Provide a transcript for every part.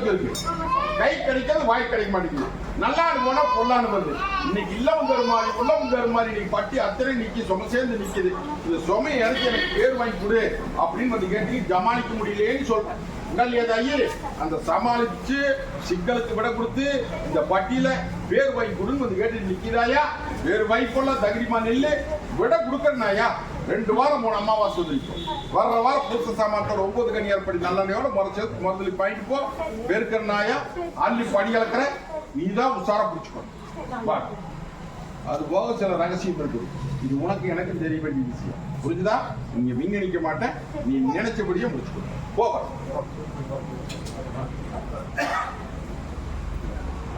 கை கிடைக்காது வாய் கிடைக்க மாட்டேங்குது. நல்லா போனா பொல்லான்னு வருது. இன்னைக்கு இல்லவும் தரு மாதிரி உள்ளம் தரு மாதிரி இன்னைக்கு பட்டி அத்தனை நிக்கி சும சேர்ந்து நிக்குது. இந்த சுமையை எனக்கு எனக்கு பேர் வாங்கி கொடு அப்படின்னு வந்து கேட்டு ஜமாளிக்க முடியலையேன்னு சொல்றேன் உங்கள் ஐயர் அந்த சமாளிச்சு சிக்கலுக்கு விட கொடுத்து இந்த பட்டியல பேர் வாங்கி கொடுன்னு வந்து கேட்டு நிக்கிறாயா வேறு வாய்ப்பெல்லாம் கொள்ள தகிரிமா நெல்லு? விட கொடுக்கறனாயா? ரெண்டு வாரம் மூணு அமாவாசை வந்துருக்கும் வர்ற வாரம் புதுச சாமானத்தோட ஒன்பது கனி ஏற்படி நல்லெண்ணையோட முறைச்சு முதலி பாயிட்டு போ. பெருக்கறனாயா அள்ளி படி இழக்கிற நீ தான் உஷாரா பிடிச்சிக்கணும். அது போக சில ரகசியம் இருக்குது இது உனக்கு எனக்கு தெரிய வேண்டிய விஷயம். புரிஞ்சுதா? நீங்க விஞ்ஞானிக்க மாட்டேன். நீ நினைச்சபடியே முடிச்சுக்கணும் போக.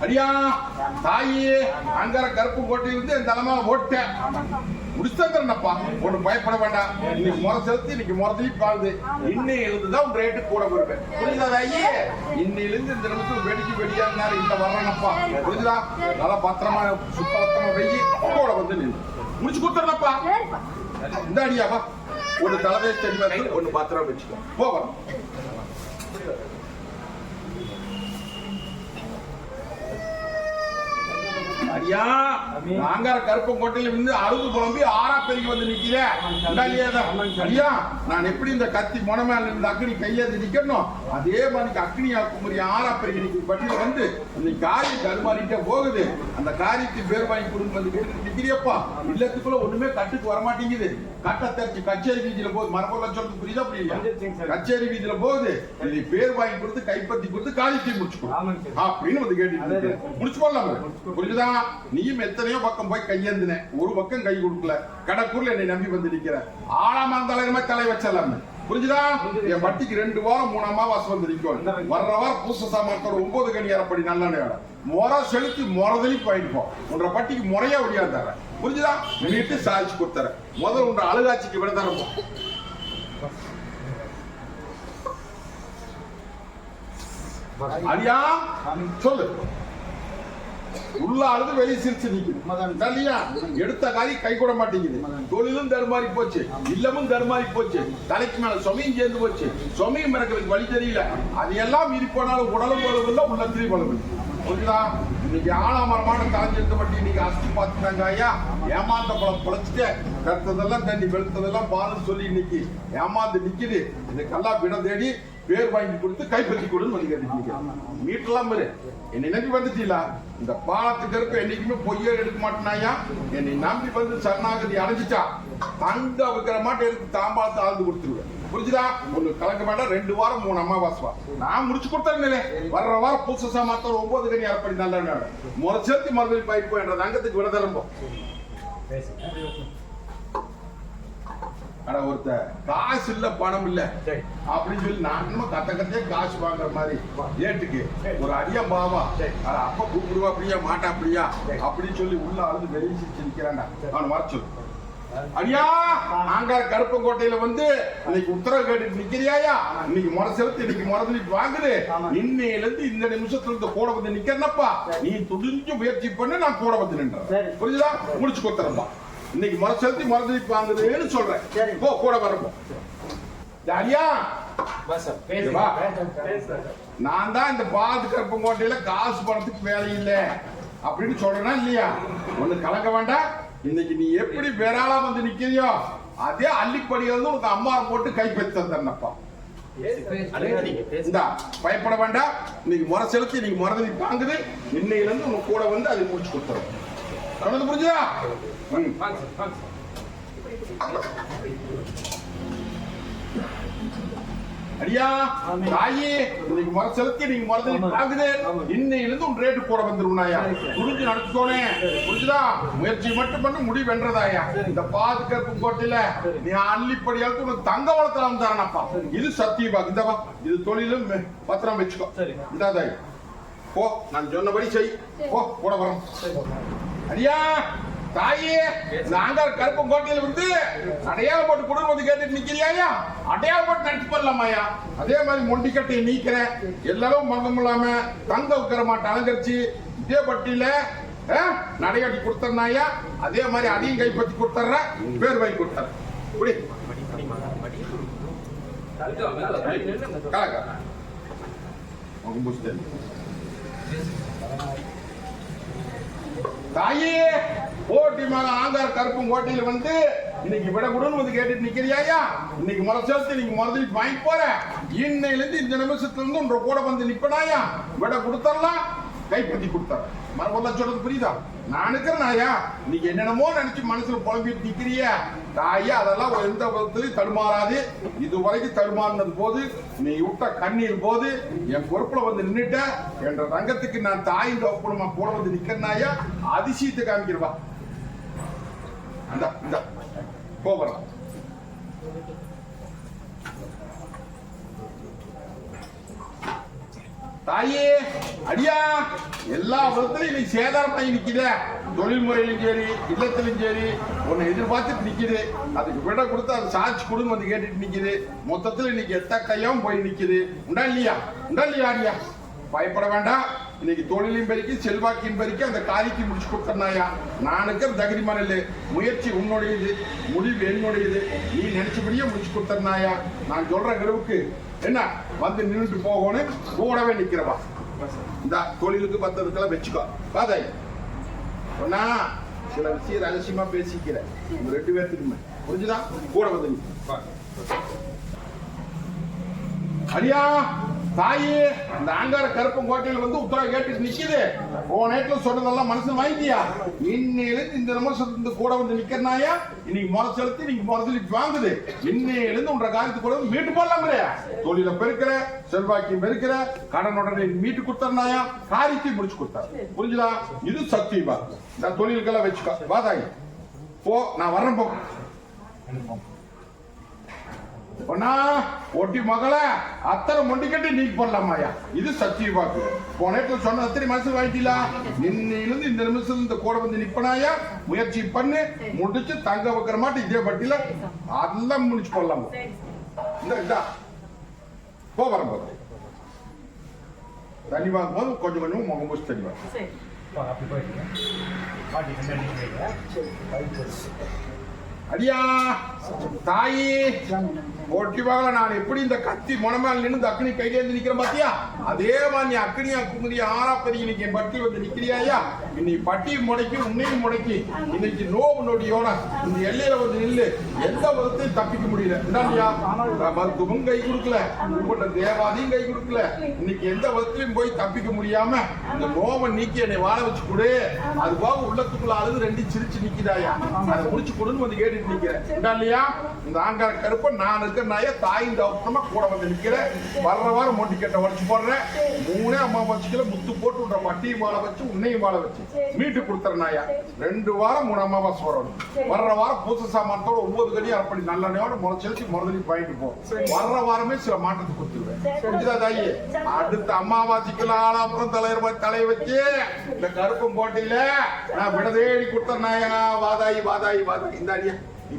அடியா தாயே அங்கர கருப்பு கோட்டையிலிருந்து இருந்து என் தலைமையில ஓட்டேன் முடிச்சந்தரனப்பா ஒன்று பயப்பட வேண்டாம். இன்னைக்கு முறை செலுத்தி இன்னைக்கு முறத்திலி பாருது இன்னையிலிருந்து தான் உன் ரேட்டு கூட வருவேன். புரியுதா ஐயே இன்னையிலிருந்து இந்த நிமிஷம் வெடிக்கு வெடியா இருந்தாரு இந்த வர்றேனப்பா. புரிஞ்சுதா நல்லா பத்திரமா சுத்தமா வெயி கூட வந்து நின்று முடிச்சு கொடுத்துறப்பா இந்த அடியாப்பா ஒன்று தலைமை தெளிவா ஒன்று பத்திரம் வச்சுக்கோ. போகிறோம் ஐயா நாங்கார கருப்பங்கோட்டையில இருந்து அழுது புலம்பி ஆறா பெருகி வந்து நிக்கிறேன் ஐயா நான் எப்படி இந்த கத்தி முனமேல இருந்து அக்னி கையேந்து நிக்கணும் அதே மாதிரி அக்னியா குமரி ஆறா பெருகி நிக்கிற பட்டியல வந்து இன்னைக்கு காரியம் தருமாறிட்டே போகுது. அந்த காரியத்தை பேர் வாங்கி கொடுங்க வந்து கேட்டு நிக்கிறியப்பா. இல்லத்துக்குள்ள ஒண்ணுமே கட்டுக்கு வர மாட்டேங்குது கட்ட தெரிச்சு கச்சேரி வீதியில போகுது. மரபொருள சொல்றது புரியுதா புரியல கச்சேரி வீதியில போகுது. இதை பேர் வாங்கி கொடுத்து கைப்பற்றி கொடுத்து காரியத்தை முடிச்சுக்கோ. அப்படின்னு வந்து கேட்டு முடிச்சு போடலாம் புரிஞ்சுதா? நீயும் எத்தனையோ பக்கம் போய் கையேந்தின ஒரு பக்கம் கை கொடுக்கல. கடற்கூர்ல என்னை நம்பி வந்து நிக்கிற ஆளாம தலைமை தலை வச்சலாமே புரிஞ்சுதா? என் வட்டிக்கு ரெண்டு வாரம் மூணு அமாவாசை வந்து நிக்கும் வர்ற வாரம் பூச சாமான் ஒன்பது கணி ஏறப்படி நல்ல நேரம். முறை செலுத்தி முறதலி போயிருப்போம் உன்ற பட்டிக்கு முறையா ஒடியா தர புரிஞ்சுதா? நின்றுட்டு சாதிச்சு கொடுத்துறேன். முதல்ல உன்ற அழுகாட்சிக்கு விட தரப்போம் அடியா சொல்லு. உள்ள அழுது வெளியே சிரிச்சு நிக்குது. இல்லையா எடுத்த காரி கை கூட மாட்டேங்குது. தொழிலும் தருமாறி போச்சு. இல்லமும் தருமாறி போச்சு. தலைக்கு மேல சுமையும் சேர்ந்து போச்சு. சுமையும் மறக்கிறதுக்கு வழி தெரியல. அது எல்லாம் மீறி போனாலும் உடலும் போலவில்லை உள்ளத்திலையும் போலவில்லை புரியுதா? இன்னைக்கு ஆலாமரமான தலைஞ்சிருக்க பட்டி இன்னைக்கு அஸ்தி பார்த்துட்டாங்க ஐயா. ஏமாந்த பழம் பொழைச்சிட்டு கருத்ததெல்லாம் தண்ணி வெளுத்ததெல்லாம் பாருன்னு சொல்லி இன்னைக்கு ஏமாந்து நிக்குது. இதுக்கெல்லாம் விடம் தேடி பேர் வாங்கி கொடுத்து கைப்பற்றி கொடுன்னு வந்து கேட்டுட்டீங்க மீட்டெல்லாம் பாரு. என்னை நம்பி வந்துட்டீங்களா? இந்த பாலத்துக்கு இருக்க என்னைக்குமே பொய்யே எடுக்க மாட்டேனாயா? என்னை நம்பி வந்து சரணாகதி அடைஞ்சிட்டா தங்க வைக்கிற மாட்டை எடுத்து தாம்பாளத்தை ஆழ்ந்து கொடுத்துருவேன். புரிஞ்சுதா? ஒண்ணு கலக்க வேண்டாம். ரெண்டு வாரம் மூணு அமாவாசை நான் முடிச்சு கொடுத்தேன் வர்ற வாரம் புதுசா மாத்தம் ஒன்பது கனி அறப்படி நல்ல முறை சேர்த்து மறுபடியும் பயிர் போயின்ற தங்கத்துக்கு விட தரம்போ ஆனா ஒருத்த காசு இல்ல பணம் இல்ல. அப்படின்னு சொல்லி நான் என்னமோ கத்த கத்தையே காசு வாங்குற மாதிரி ஏட்டுக்கு. ஒரு அடியா பாவா அட அப்ப கூப்பிடுவா அப்படியா மாட்டா அப்படியா அப்படின்னு சொல்லி உள்ள அழுது வெளியே சிரிச்சு நிக்கிறான்டா. அவன் வர சொல்லு. அடியா ஆங்கார கருப்பங்கோட்டையில வந்து இன்னைக்கு உத்தரவு கேட்டு நிக்கிறியாயா? இன்னைக்கு முறை செலுத்து இன்னைக்கு முறை வாங்குது. இன்னையில இருந்து இந்த நிமிஷத்துல இருந்து கூட வந்து நிக்கிறனப்பா. நீ துடிஞ்சு முயற்சி பண்ணு நான் கூட வந்து நின்றேன். புரியுதா முடிச்சு கொடுத்துறப்பா இன்னைக்கு முறை செலுத்தி முறை வாங்குதுன்னு சொல்றேன். போ கூட வரப்போ அடியா வா. நான் தான் இந்த பாது கருப்பங்கோட்டையில காசு பணத்துக்கு வேலை இல்லை. அப்படின்னு சொல்றேனா இல்லையா? ஒண்ணு கலங்க வேண்டாம். இன்னைக்கு நீ எப்படி வேறாளா வந்து நிக்கிறியோ அதே அள்ளிப்படி வந்து உங்க அம்மா போட்டு கைப்பற்றி தந்தேன்னப்பா இந்தா பயப்பட வேண்டாம். இன்னைக்கு முறை செலுத்தி இன்னைக்கு முறை வாங்குது. இன்னையில இருந்து உங்க கூட வந்து அதை முடிச்சு கொடுத்துறோம் சொன்னது புரிஞ்சுதா. அடியா தாயி இன்னைக்கு முறை செலுத்தி நீங்க முறை ஆகுது இன்னையில இருந்து உன் ரேட்டு போட வந்துருவனாயா புரிஞ்சு நடத்துக்கோனே புரிஞ்சுதா? முயற்சி மட்டும் பண்ண முடி வென்றதாயா. இந்த பாதுகாப்பு கோட்டையில நீ அள்ளிப்படியால் உனக்கு தங்க வளர்த்தலாம் தரனப்பா இது சத்தியமா? இந்தவா இது தொழிலும் பத்திரம் வச்சுக்கோ. இந்தா தாய். போ நான் சொன்னபடி செய். போ கூட வரோம். அடியா தாயே நாங்காரு கருப்பு கோட்டையில் வந்து அடையாளம் போட்டு குடும்பம் வந்து கேட்டுட்டு நிக்கிறியாயா? அடையாளம் போட்டு நடிச்சு பண்ணலாமாயா அதே மாதிரி மொண்டிக்கட்டையை நீக்கிறேன் எல்லாரும் மங்கம் இல்லாம தங்க வைக்கிற மாட்டை அலங்கரிச்சு இதே பட்டியில நடையாட்டி கொடுத்தனாயா அதே மாதிரி அதையும் கைப்பற்றி கொடுத்துட்றேன் பேர் வாங்கி கொடுத்துறேன் இப்படி கலக்க. உங்க தாயே போட்டி மக ஆங்கார் கருப்பும் கோட்டையில வந்து இன்னைக்கு விட கூடன்னு வந்து கேட்டுட்டு நிக்கிறியாயா இன்னைக்கு முறை செலுத்து இன்னைக்கு முதலில் வாங்கி போற. இன்னையில இருந்து இந்த நிமிஷத்துல இருந்து உன்ற கூட வந்து நிப்பனாயா விட கொடுத்தரலாம் கைப்பற்றி கொடுத்தார மறுபடியும் சொல்றது புரியுதா? நான் இருக்கிறேன் ஆயா நீங்க என்னென்னமோ நினைச்சு மனசுல புலம்பிட்டு நிக்கிறியா. தாயா அதெல்லாம் எந்த விதத்திலையும் தடுமாறாது. இது வரைக்கும் தடுமாறினது போது நீ விட்ட கண்ணீர் போது என் பொறுப்புல வந்து நின்னுட்ட என்ற ரங்கத்துக்கு நான் தாயின் தோப்புடமா கூட வந்து நிக்கிறனாயா? அதிசயத்தை காமிக்கிறவா இந்த இந்த. போகலாம் தாயே அடியா. எல்லா விதத்திலையும் நீ சேதாரமாகி நிக்கிற. தொழில் முறையிலும் சரி இல்லத்திலும் சரி உன்னை எதிர்பார்த்துட்டு நிக்குது. அதுக்கு விட கொடுத்து அது சார்ஜ் கொடுங்க வந்து கேட்டுட்டு நிக்குது. மொத்தத்துல இன்னைக்கு எத்த கையாவும் போய் நிக்குது. உண்டா இல்லையா உண்டா இல்லையா அடியா பயப்பட வேண்டாம். இன்னைக்கு தொழிலையும் பெருக்கி செல்வாக்கையும் பெருக்கி அந்த காரிக்கு முடிச்சு கொடுத்தனாயா நானுக்கு இருக்கிற தகுதிமான இல்லை முயற்சி உன்னுடையது. முடிவு என்னுடையது. நீ நினைச்சபடியே முடிச்சு கொடுத்தனாயா நான் சொல்ற அளவுக்கு என்ன? வந்து நின்றுட்டு போகணும் கூடவே நிக்கிறவா. இந்த தொழிலுக்கு பத்ததுக்கெல்லாம் வச்சுக்கோ. பாதாய் சொன்னா சில விஷயம் ரகசியமா பேசிக்கிறேன் உங்க ரெண்டு பேர்த்துக்குமே புரிஞ்சுதான் கூட வந்து நிக்கு. தாயே தாயி இந்த ஆங்கார கருப்பம் கோட்டையில் வந்து உத்தரவு கேட்டு நிக்குது. ஓ நேரத்துல சொன்னதெல்லாம் மனசு வாங்கியா இன்னையிலிருந்து இந்த நிமிஷத்துல இருந்து கூட வந்து நிக்கிறனாயா? இன்னைக்கு முறை செலுத்தி இன்னைக்கு முறை செலுத்தி வாங்குது. இன்னையிலிருந்து உன்ற காரியத்து கூட வந்து மீட்டு போடலாம் தொழில பெருக்கிற செல்வாக்கியம் பெருக்கிற கடன் உடனே மீட்டு கொடுத்தனாயா காரியத்தையும் முடிச்சு கொடுத்தாரு. புரிஞ்சுதா? இது சத்தியமா இந்த தொழிலுக்கெல்லாம் வச்சுக்கோ. வாதாயி போ நான் வர்றேன் போ. பொண்ணா ஒட்டி மகள அத்தனை மொண்டிக்கட்டி நீக்கி போடலாமாயா இது சத்திய வாக்கு. போனேட்டு சொன்ன அத்தனை மனசு வாங்கிட்டீங்களா? இன்னிலிருந்து இந்த நிமிஷம் இந்த கூட வந்து நிப்பனாயா முயற்சி பண்ணு முடிச்சு தங்க வைக்கிற மாட்டு இதே பட்டியல அதெல்லாம் முடிச்சு போடலாம்? இந்த போ வரேன் போது தண்ணி வாங்கும் போது கொஞ்சம் கொஞ்சம் முகம் முடிச்சு தண்ணி வாங்க. அப்படி அடியா தாயி கொட்டிவாக நான் எப்படி இந்த கத்தி முனமேல நின்று இந்த அக்னி கையிலேந்து நிக்கிறேன் பாத்தியா? அதே மாதிரி நீ அக்னியா குமுதி ஆறா பதிக்கு இன்னைக்கு என் பட்டி வந்து நிக்கிறியாயா இன்னைக்கு பட்டி முடக்கி உன்னையும் முடக்கி இன்னைக்கு நோவு நொடியோட இந்த எல்லையில வந்து நில்லு. எந்த விதத்தையும் தப்பிக்க முடியல. என்னடியா மருத்துவமும் கை கொடுக்கல உங்கள்கிட்ட தேவாதியும் கை கொடுக்கல. இன்னைக்கு எந்த விதத்திலையும் போய் தப்பிக்க முடியாம இந்த நோவை நீக்கி என்னை வாழ வச்சு கொடு. அது போக உள்ளத்துக்குள்ள அழுது ரெண்டு சிரிச்சு நிக்கிறாயா அதை முடிச்சு கொடுன்னு வந்து கேட்டு கேட்டுட்டு நிக்கிறேன் இல்லையா இந்த ஆங்கார கருப்ப நான் இருக்கிற நாய தாயின் தவப்பமா கூட வந்து நிக்கிறேன். வர்ற வாரம் மொண்டி கட்ட உடச்சு போடுறேன். மூணே அம்மா முத்து போட்டு விடுற பட்டியும் வாழ வச்சு உன்னையும் வாழ வச்சு. மீட்டு கொடுத்துற நாயா. ரெண்டு வாரம் மூணு அம்மாவாசை வரணும் வர்ற வாரம் பூச சாமானத்தோட ஒன்பது கடி அப்படி நல்லெண்ணையோட முறைச்செலுத்தி முதலி பாயிட்டு போ. வர்ற வாரமே சில மாற்றத்தை கொடுத்துருவேன். தாயி? அடுத்த அம்மாவாசைக்குள்ள ஆலாபுரம் தலைவர் தலையை வச்சு இந்த கருப்பம் போட்டியில நான் விடதேடி கொடுத்த நாயா. வாதாயி வாதாயி வாதாயி. இந்த அடியா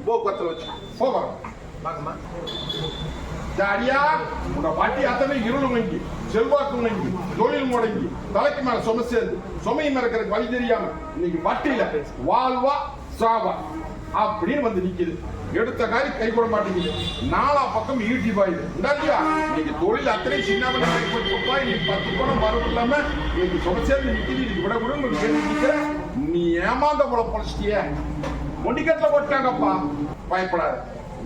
போக்குவரத்துல வச்சு போகிறோம் வாங்கம்மா. அடியா உங்க பாட்டி அத்தனை இருள் முடங்கி செல்வாக்கு முடங்கி தொழில் முடங்கி தலைக்கு மேல சும சேர்ந்து சுமையும் இருக்கிறதுக்கு வழி தெரியாம இன்னைக்கு வட்டியில வாழ்வா சாவா அப்படின்னு வந்து நிக்குது. எடுத்த காரி கை கூட மாட்டேங்குது. நாலா பக்கம் ஈட்டி பாயுது. இல்லையா இன்னைக்கு தொழில் அத்தனை சின்ன கொடுப்பா இன்னைக்கு பத்து பணம் மரம் இல்லாம இன்னைக்கு சும சேர்ந்து நிக்குது. இன்னைக்கு விட கேட்டு நிக்கிற நீ ஏமாந்த போல பொழைச்சிட்டிய. மொண்டிக்கட்டில் போட்டாங்கப்பா பயப்படாது.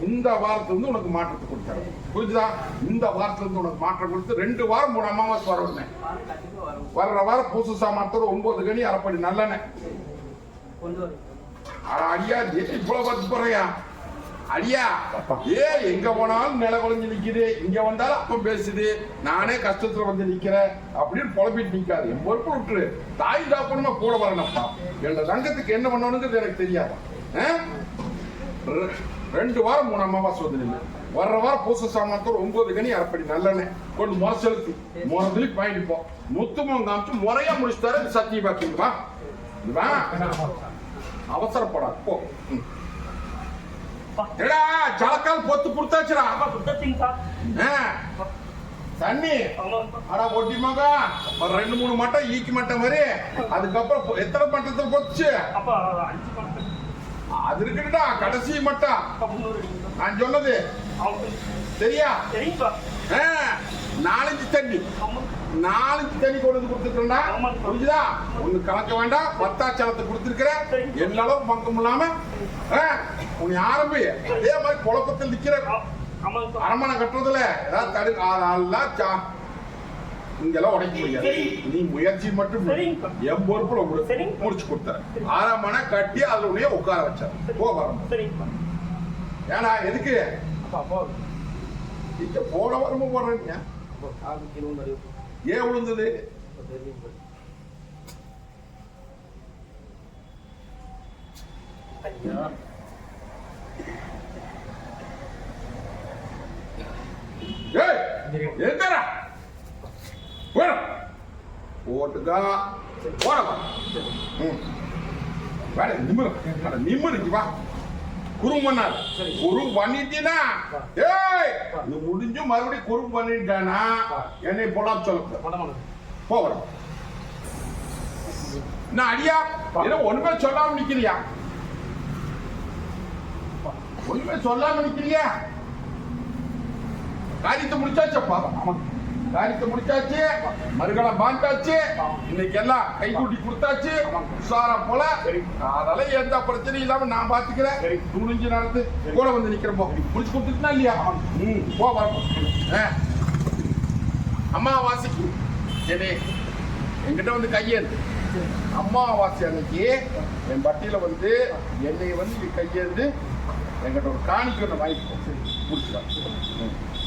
இந்த வாரத்துல இருந்து உனக்கு மாற்றத்தை கொடுத்தாரு புரிஞ்சுதா? இந்த வாரத்துல இருந்து உனக்கு மாற்றம் கொடுத்து ரெண்டு வாரம் மூணு அமாவாசை வர வர்ற வாரம் பூசு சாமானத்தோட ஒன்பது கணி அரைப்படி நல்லெண்ணெய். கொண்டு அட அடியா இவ்வளவு பார்த்து போறியா அடியா ஏ எங்க போனாலும் நில குழஞ்சு நிக்குது. இங்க வந்தாலும் அப்பம் பேசுது. நானே கஷ்டத்துல வந்து நிக்கிறேன். அப்படின்னு புலம்பிட்டு நிக்காது. என் பொறுப்பு விட்டுரு. தாய் தாப்பனமா கூட வரணும்ப்பா. என் சங்கத்துக்கு என்ன பண்ணணுங்கிறது எனக்கு தெரியாது? ரெண்டு வாரம் மூணு அமாவாசை வந்து நின்று வர்ற வாரம் பூச சாமானத்தோட ஒன்பது கனி அரைப்படி நல்லெண்ணெய். கொண்டு முறை செலுத்தி. முறை பாயிண்ட் போ. முத்துமம் காமிச்சு முறையா முடிச்சுட்டாரு பாத்தீங்களா இதுவா அவசரப்படாது. போ. ஏடா ஜலக்கால் பொத்து ஆ. தண்ணி. அடா ஒட்டி மகா. ஒரு ரெண்டு மூணு மட்டம் ஈக்கி மட்டம் வரி அதுக்கப்புறம் எத்தனை மட்டத்தில் பொத்துச்சு? அப்பா அஞ்சு பணம் அது இருக்குடா கடைசி மட்டம் நான் சொன்னது. சரியா? நாலஞ்சு தண்ணி. நாளைக்கு தண்ணி கொண்டு வந்து கொடுத்துருக்கா. புரிஞ்சுதா? ஒண்ணு கலக்க வேண்டாம். பத்தாச்சலத்தை கொடுத்துருக்கிற சரிங்க. எல்லா அளவு பங்கம் இல்லாம ஆ, உன்னை ஆரம்பி அதே மாதிரி குழப்பத்தில் நிக்கிற அரமனை கட்டுறதுல ஏதாவது தடு இங்கெல்லாம் உடைக்க முடியாது. நீ முயற்சி மட்டும். என் பொறுப்புல சரிங்க. முடிச்சு கொடுத்தேன் அரமனை கட்டி அதுல உடைய உட்கார வச்சார் போ வரும் சரிங்கப்பா ஏன்னா எதுக்கு? இங்க போன வரமும் போடுறீங்க ஏன் விழுந்தது ஐயா. ஏய் எந்தரா போட போட்டுக்கா. போட வா ம். வேற நிம்மரு அட நிம்மருக்கு வா. குறும் பண்ணார் குறும் பண்ணிட்டீனா? ஏய் இது முடிஞ்சு மறுபடியும் குறும் பண்ணிட்டானா? என்னை போலாம் சொல்ல போகிறோம் நான் அடியா? ஏதோ ஒண்ணுமே சொல்லாம நிக்கிறியா? ஒண்ணுமே சொல்லாம நிக்கிறியா? காரியத்தை முடிச்சாச்சப்பா காரியத்தை முடிச்சாச்சு. மறுகலம் பாண்டாச்சு இன்னைக்கு எல்லாம் கைகூட்டி கொடுத்தாச்சு. உஷாரம் போல. அதனால எந்த பிரச்சனையும் இல்லாம நான் பாத்துக்கிறேன். துணிஞ்சு நடந்து கூட வந்து நிக்கிறப்போ முடிச்சு கொடுத்துட்டுனா இல்லையா? ம் போ வர அம்மாவாசைக்கு சரி என்கிட்ட வந்து கையேந்து. அம்மாவாசை அன்னைக்கு என் பட்டியில வந்து என்னை வந்து கையேந்து என்கிட்ட ஒரு காணிக்கை ஒன்று வாங்கிக்கோ. முடிச்சுக்கலாம்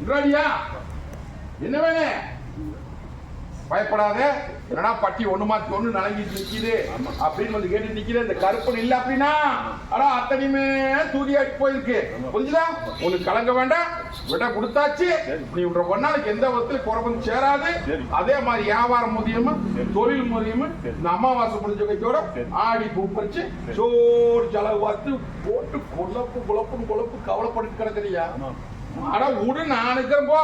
இன்றாடியா என்ன வேணே? பயப்படாத. என்னடா பட்டி ஒண்ணு மாத்தி ஒண்ணு நலங்கிட்டு நிக்குது? அப்படின்னு வந்து கேட்டு நிக்கிது இந்த கருப்பன் இல்ல அப்படின்னா அடா அத்தனையுமே தூதியாட்டி போயிருக்கு. புரிஞ்சுதா? உனக்கு கலங்க வேண்டாம். விட கொடுத்தாச்சு. நீ உன்ற ஒரு நாளைக்கு எந்த விதத்துல குறவன் சேராது. அதே மாதிரி வியாபாரம் முதியமு தொழில் முதியமு இந்த அமாவாசை முடிஞ்ச கையோட ஆடி பூ சோறு செலவு பார்த்து போட்டு குழப்பு குழப்பு குழப்பு கவலைப்பட்டு கிடக்குறியா? அட விடு நான் இருக்கிறேன் போ.